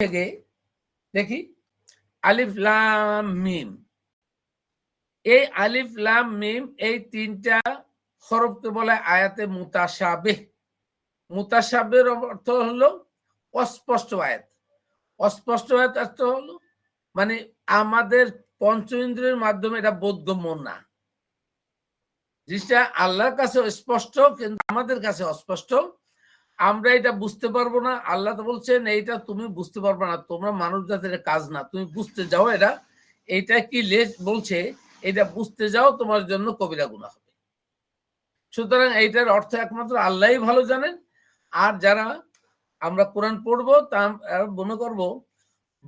থেকে দেখি আলিফ লাম মিম। এই আলিফ লাম মিম এই তিনটা হরফকে বলে আয়াতে মুতাসাবে মুতাসাবের অর্থ হলো অস্পষ্ট আয়াত। অস্পষ্ট আয়াত অর্থ হলো মানে আমাদের পঞ্চ ইন্দ্রিয়ের মাধ্যমে এটা বোধগম্য না। জিনিসটা আল্লাহর কাছে স্পষ্ট, কিন্তু আমাদের কাছে অস্পষ্ট। আমরা এটা বুঝতে পারব না, আল্লাহ তো বলছেন, এইটা তুমি বুঝতে পারবে না, তোমরা মানুষ জাতির কাজ না, তুমি বুঝতে যাও এটা। এইটা কি লেজ বলছে, এটা বুঝতে যাও, তোমার জন্য কবিরা গুণা হবে। সুতরাং এইটার অর্থ একমাত্র আল্লাহই ভালো জানেন। আর যারা আমরা কোরআন পড়ব, তা মনে করব,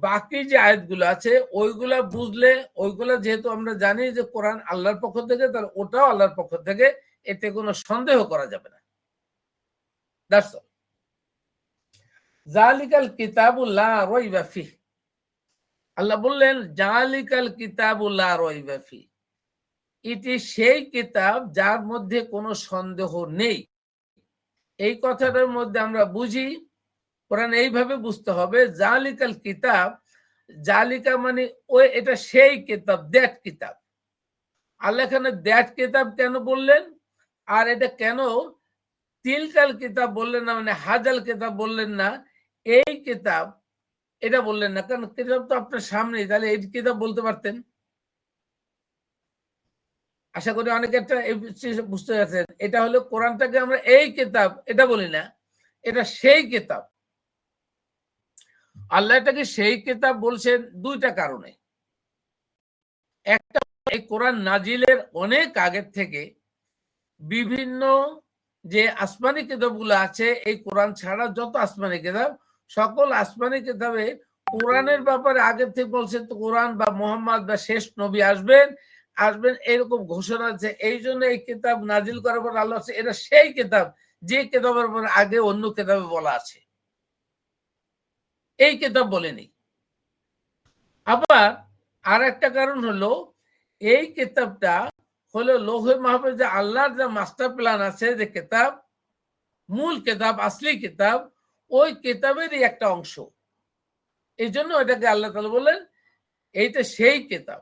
বাকি যে আয়াতগুলো আছে, ওইগুলা বুঝলে, ওইগুলা যেহেতু আমরা জানি যে কোরআন আল্লাহর পক্ষ থেকে তার ওটাও আল্লাহর পক্ষ থেকে, এতে কোনো সন্দেহ করা যাবে না। দ্যাটস অল জালিকাল কিতাবুল্লাহ রাইবা ফি আল্লাহ বললেন জালিকাল কিতাবুল্লাহ রাইবা ফি এটি সেই কিতাব যার মধ্যে কোনো সন্দেহ নেই। এই কথাটার মধ্যে আমরা বুঝি, কোরআন এইভাবে বুঝতে হবে জালিকাল কিতাব জালিকা মানে ওই, এটা সেই কিতাব দ্যাট কিতাব। আল্লাহ এখানে দ্যাট কিতাব কেন বললেন? আর এটা কেন তিলকাল কিতাব বললেন না মানে হাজাল কিতাব বললেন না, এই কিতাব, এটা বললেন না। কারণ কিতাব তো আপনার সামনেই, তাহলে এই কিতাব বলতে পারতেন? আশা করি অনেকে একটা বুঝতে পারছেন। এটা হলো কোরআনটাকে আমরা এই কিতাব, এটা বলি না, এটা সেই কিতাব। আল্লাহ এটাকে সেই কিতাব বলছেন দুইটা কারণে। একটা এই কোরআন নাজিলের অনেক আগের থেকে বিভিন্ন যে আসমানি কিতাবগুলো আছে, এই কোরআন ছাড়া যত আসমানি কিতাব, সকল আসমানি কিতাবে কোরআনের ব্যাপারে আগের থেকে বলছে তো কোরআন বা মোহাম্মদ বা শেষ নবী আসবেন আসবেন এরকম ঘোষণা আছে। এই জন্য এই কিতাব নাজিল করার পর আল্লাহ এটা সেই কিতাব, যে কিতাবের পর আগে অন্য কিতাবে বলা আছে। এই কিতাব বলেনি। আবার আর একটা কারণ হলো, এই কিতাবটা হলো লোহে যে আল্লাহর যে মাস্টার প্ল্যান আছে, যে কেতাব, মূল কেতাব, আসলি কেতাব, ওই কেতাবেরই একটা অংশ। এই জন্য এটাকে আল্লাহ তালা বলেন এইটা সেই কেতাব।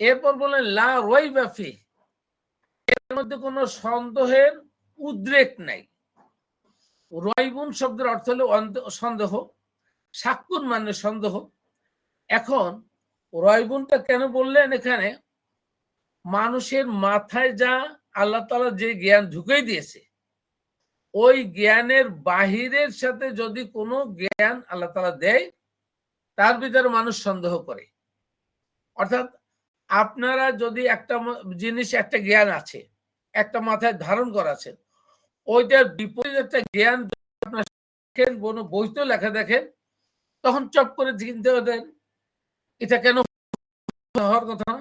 এরপর বলেন লা রই বাফি এর মধ্যে কোনো সন্দেহের উদ্রেক নাই। রয়বুন শব্দের অর্থ হলো সন্দেহ, সাক্ষুর মানে সন্দেহ। এখন রয়বুনটা কেন বললেন এখানে? মানুষের মাথায় যা আল্লাহ তালা যে জ্ঞান ঢুকে দিয়েছে, ওই জ্ঞানের বাহিরের সাথে যদি কোনো জ্ঞান আল্লাহ তালা দেয়, তার ভিতরে মানুষ সন্দেহ করে। অর্থাৎ আপনারা যদি একটা জিনিস, একটা জ্ঞান আছে, একটা মাথায় ধারণ করা আছে, ওইটার বিপরীত একটা জ্ঞান আপনার কোনো বইতে লেখা দেখেন, তখন চপ করে চিনতে দেন এটা কেন হওয়ার কথা না?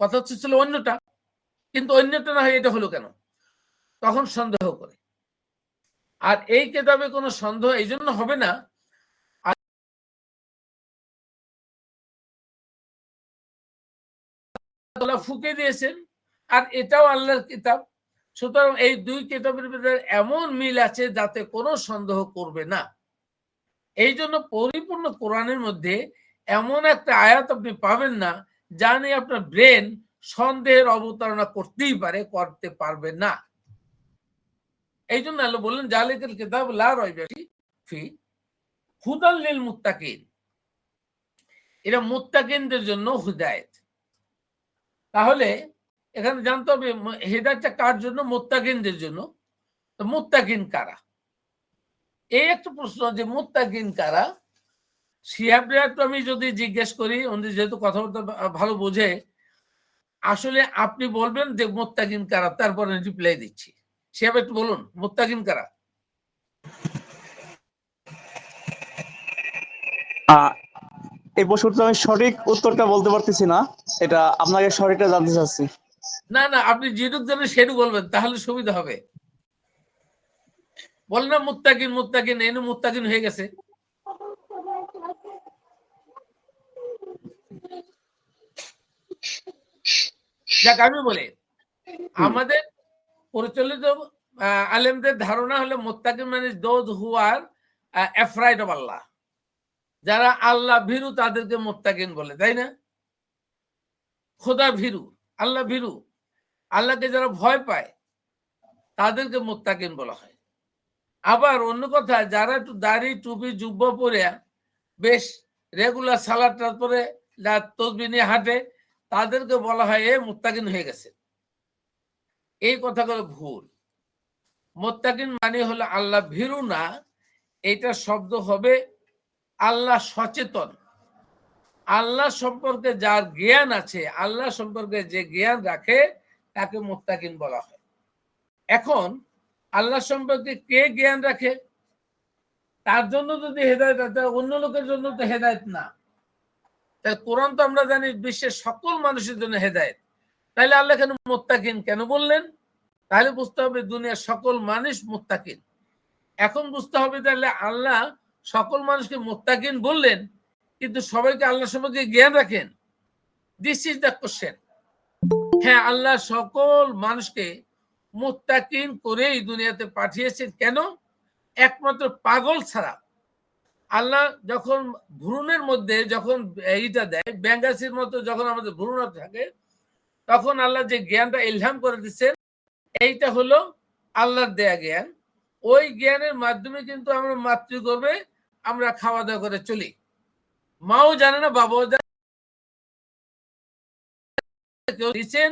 কথা হচ্ছে ছিল অন্যটা, কিন্তু অন্যটা না হয় এটা হলো কেন? তখন সন্দেহ করে। আর এই কেতাবে কোনো সন্দেহ এই জন্য হবে না ফুকে দিয়েছেন, আর এটাও আল্লাহর কিতাব। সুতরাং এই দুই কিতাবের ভিতরে এমন মিল আছে যাতে কোনো সন্দেহ করবে না। এই জন্য পরিপূর্ণ কোরআনের মধ্যে এমন একটা আয়াত আপনি পাবেন না নিয়ে আপনার ব্রেন সন্দেহের অবতারণা করতেই পারে, করতে পারবে না। এই জন্য আল্লাহ বললেন, জালিকাল কিতাব লা রয়বাসি ফি হুদাল্লিল মুত্তাকিন। এরা মুত্তাকিনদের জন্য হুদায়েত। তাহলে এখানে জানতে হবে, হেদায়তটা কার জন্য? মোত্তাকিনদের জন্য। মোত্তাকিন কারা? এই একটা প্রশ্ন যে মোত্তাকিন কারা? শিহাবরা তো আমি যদি জিজ্ঞেস করি উনি যেহেতু কথাবার্তা ভালো বোঝে আসলে আপনি বলবেন যে মোত্তাকিন কারা? তারপরে রিপ্লাই দিচ্ছি। শিহাব একটু বলুন মোত্তাকিন কারা? এই প্রশ্নটা আমি সঠিক উত্তরটা বলতে পারতেছি না। এটা আপনাকে সঠিকটা জানতে চাচ্ছি। না না আপনি যেটুক জানেন সেটুক বলবেন তাহলে সুবিধা হবে। বল না মুত্তাকিন মুত্তাকিন এনে মুত্তাকিন হয়ে গেছে। যাক আমি বলি আমাদের পরিচালিত আলেমদের ধারণা হলো মোত্তাকিন মানে those who are afraid of Allah যারা আল্লাহ ভীরু তাদেরকে মোত্তাকিন বলে তাই না? খোদা ভীরু আল্লাহ ভীরু। আল্লাহকে যারা ভয় পায় তাদেরকে মোত্তাকিন বলা হয়। আবার অন্য কথা যারা একটু দাড়ি টুপি জুব্ব পরে বেশ রেগুলার সালাদ তারপরে তসবি নিয়ে হাঁটে তাদেরকে বলা হয়, এ মোত্তাকিন হয়ে গেছে। এই কথাগুলো ভুল। মোত্তাকিন মানে হলো আল্লাহ ভীরু না এটা শব্দ হবে আল্লাহ সচেতন। আল্লাহ সম্পর্কে যার জ্ঞান আছে, আল্লাহ সম্পর্কে যে জ্ঞান রাখে, তাকে মোত্তাকিন বলা হয়। এখন, আল্লাহ সম্পর্কে কে জ্ঞান রাখে? তার জন্য যদি হেদায়ত অন্য লোকের জন্য তো হেদায়ত না। তাই কোরআন তো আমরা জানি বিশ্বের সকল মানুষের জন্য হেদায়ত। তাহলে আল্লাহ কেন মোত্তাকিন কেন বললেন? তাহলে বুঝতে হবে দুনিয়ার সকল মানুষ মোত্তাকিন। এখন বুঝতে হবে তাহলে আল্লাহ সকল মানুষকে মোত্তাকিন বললেন, কিন্তু সবাইকে আল্লাহ সম্পর্কে জ্ঞান রাখেন। দিস ইজ দ্য কোশ্চেন হ্যাঁ আল্লাহ সকল মানুষকে মোত্তাকিন করেই দুনিয়াতে পাঠিয়েছেন। কেন? একমাত্র পাগল ছাড়া। আল্লাহ যখন ভ্রূণের মধ্যে যখন এইটা দেয়, ব্যাঙ্গাসির মতো যখন আমাদের ভ্রূণ থাকে, তখন আল্লাহ যে জ্ঞানটা ইলহাম করে দিচ্ছেন, এইটা হলো আল্লাহর দেয়া জ্ঞান। ওই জ্ঞানের মাধ্যমে কিন্তু আমরা মাতৃগর্ভে আমরা খাওয়া দাওয়া করে চলি। মাও জানে না, বাবাও জানে দিয়েছেন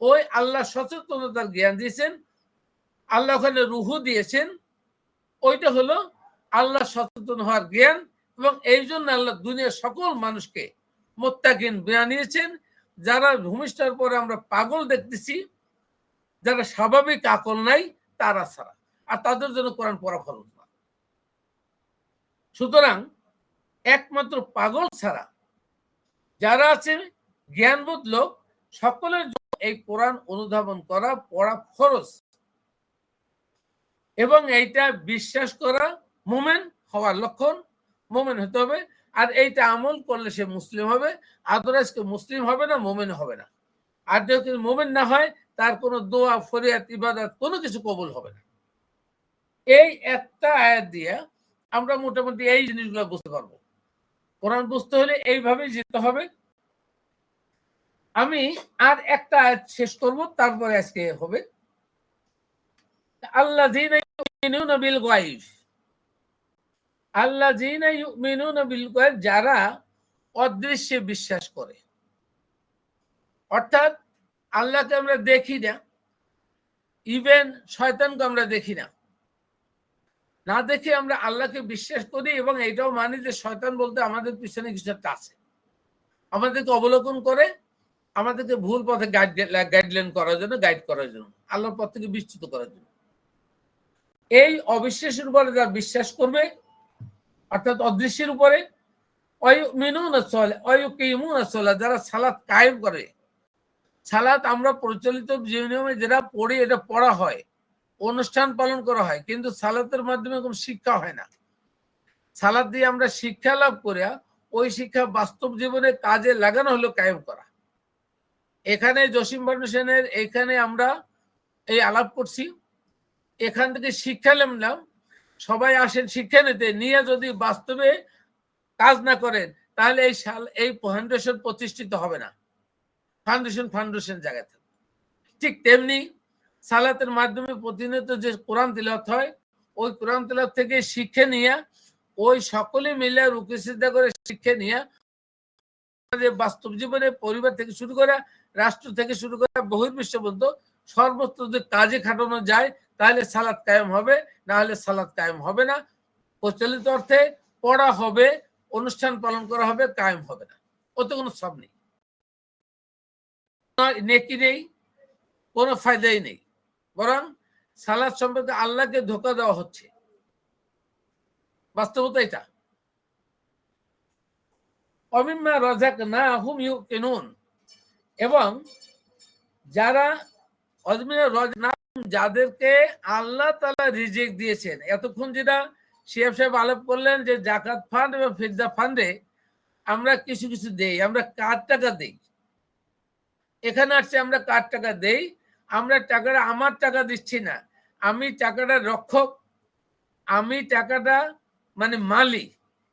ওই আল্লাহ সচেতনতার জ্ঞান দিয়েছেন আল্লাহ ওখানে রুহু দিয়েছেন, ওইটা হলো আল্লাহ সচেতন হওয়ার জ্ঞান এবং এই জন্য আল্লাহ দুনিয়ার সকল মানুষকে মোত্তাকিন বানিয়েছেন যারা ভূমিষ্ঠার পরে আমরা পাগল দেখতেছি, যারা স্বাভাবিক আকল নাই, তারা ছাড়া। আর তাদের জন্য কোরআন পড়া ফরজ না। সুতরাং একমাত্র পাগল ছাড়া যারা আছে জ্ঞানবোধ লোক, সকলের জন্য এই কোরআন অনুধাবন করা, পড়া ফরজ। এবং এইটা বিশ্বাস করা মোমেন হওয়ার লক্ষণ মোমেন হতে হবে। আর এইটা আমল করলে সে মুসলিম হবে। আদারাইজ মুসলিম হবে না, মোমেন হবে না। আর যদি মোমেন না হয়, তার কোনো দোয়া ফরিয়াত ইবাদত, কোনো কিছু কবুল হবে না। এই একটা আয়াত দিয়ে আমরা মোটামুটি এই জিনিসগুলো বুঝতে পারব। কোরআন বুঝতে হলে এইভাবেই যেতে হবে। আমি আর একটা আয়াত শেষ করব, তারপরে আজকে হবে। আল্লাহ বিল গাইব আল্লাহ যারা অদৃশ্যে বিশ্বাস করে। অর্থাৎ আল্লাহকে আমরা দেখি না ইভেন শয়তানকে আমরা দেখি না। না দেখে আমরা আল্লাহকে বিশ্বাস করি এবং এটাও মানি যে শয়তান বলতে আমাদের পিছনে কিছু একটা আছে। আমাদেরকে অবলোকন করে, আমাদেরকে ভুল পথে গাইড গাইডলাইন করার জন্য গাইড করার জন্য, আল্লাহর পথ থেকে বিস্তৃত করার জন্য। এই অবিশ্বাসের উপরে যারা বিশ্বাস করবে অর্থাৎ অদৃশ্যের উপরে যারা সালাত কায়েম করে। সালাত আমরা প্রচলিত যে নিয়মে যেটা পড়ি, এটা পড়া হয়, অনুষ্ঠান পালন করা হয়, কিন্তু সালাতের মাধ্যমে কোনো শিক্ষা হয় না। সালাদ দিয়ে আমরা শিক্ষা লাভ করে ওই শিক্ষা বাস্তব জীবনে কাজে লাগানো হলো কায়েম করা। এখানে জসিম ফাউন্ডেশনের এখানে আমরা এই আলাপ করছি। এখান থেকে শিক্ষা নিলাম সবাই আসেন শিক্ষা নিতে, নিয়ে যদি বাস্তবে কাজ না করেন, তাহলে এই সাল, এই ফাউন্ডেশন প্রতিষ্ঠিত হবে না। ফাউন্ডেশন ফাউন্ডেশন জায়গা থেকে। ঠিক তেমনি সালাতের মাধ্যমে প্রতিনিয়ত যে কোরআন তিলত হয়, ওই কোরআন তিলত থেকে শিক্ষা নিয়ে, ওই সকলে মিলে রুকিসিদ্ধা করে শিক্ষা নিয়ে বাস্তব জীবনে পরিবার থেকে শুরু করে, রাষ্ট্র থেকে শুরু করে বহির্বিশ্ব পর্যন্ত সর্বত্র যদি কাজে খাটানো যায় তাহলে সালাদ কায়েম হবে, না হলে সালাদ কায়েম হবে না। প্রচলিত অর্থে পড়া হবে, অনুষ্ঠান পালন করা হবে, কায়েম হবে না। ওতে কোনো সব নেই। নেকি নেই, কোনো ফায়দাই নেই। বরং সালাদ সম্পর্কে আল্লাহকে ধোকা দেওয়া হচ্ছে। বাস্তবতা এটা। অমিম্মা রাজাক না হুম ইউ কেনুন এবং যারা অজমিনা রজনা যাদেরকে আল্লাহ তালা রিজেক্ট দিয়েছেন। এতক্ষণ যেটা শিয়াব সাহেব আলাপ করলেন যে জাকাত ফান্ড এবং ফিরজা ফান্ডে আমরা কিছু কিছু দেই, আমরা কার টাকা দেই? এখানে আসছে আমরা কার টাকা দেই? আমরা টাকাটা আমার টাকা দিচ্ছি না। আমি টাকাটা রক্ষক, আমি টাকাটা মানে মালি